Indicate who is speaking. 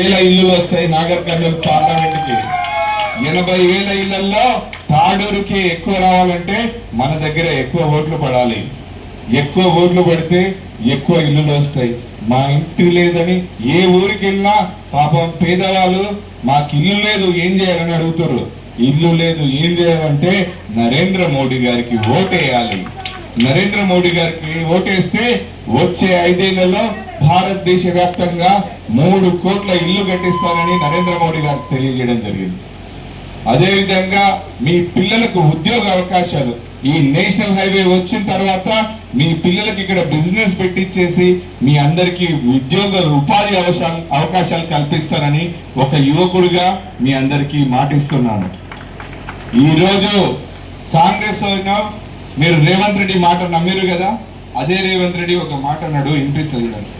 Speaker 1: వేల ఇల్లులు వస్తాయి నాగర్ కర్నూలు ఎనభై వేల ఇళ్ళలో తాడూరుకి ఎక్కువ రావాలంటే మన దగ్గర ఎక్కువ ఓట్లు పడాలి. ఎక్కువ ఓట్లు పడితే ఎక్కువ ఇల్లులు వస్తాయి. మా ఇంటి లేదని ఏ ఊరికి వెళ్ళినా పాపం పేదవాళ్ళు మాకు ఇల్లు లేదు ఏం చేయాలని అడుగుతారు ఇల్లు లేదు ఏం చేయాలంటే నరేంద్ర మోడీ గారికి ఓటేయాలి. నరేంద్ర మోడీ గారికి ఓటేస్తే వచ్చే ఐదేళ్ళలో భారతదేశ వ్యాప్తంగా మూడు కోట్ల ఇల్లు కట్టిస్తానని నరేంద్ర మోడీ గారు తెలియజేయడం జరిగింది. అదేవిధంగా మీ పిల్లలకు ఉద్యోగ అవకాశాలు. ఈ నేషనల్ హైవే వచ్చిన తర్వాత మీ పిల్లలకి ఇక్కడ బిజినెస్ పెట్టించేసి మీ అందరికీ ఉద్యోగ ఉపాధి అవకాశాలు అవకాశాలు కల్పిస్తారని ఒక యువకుడిగా మీ అందరికీ మాటిస్తున్నాను. ఈరోజు కాంగ్రెస్ అయినా మీరు రేవంత్ రెడ్డి మాట నమ్మిరు కదా? అదే రేవంత్ రెడ్డి ఒక మాట అన్నాడు వినిపిస్తుంది చూడండి.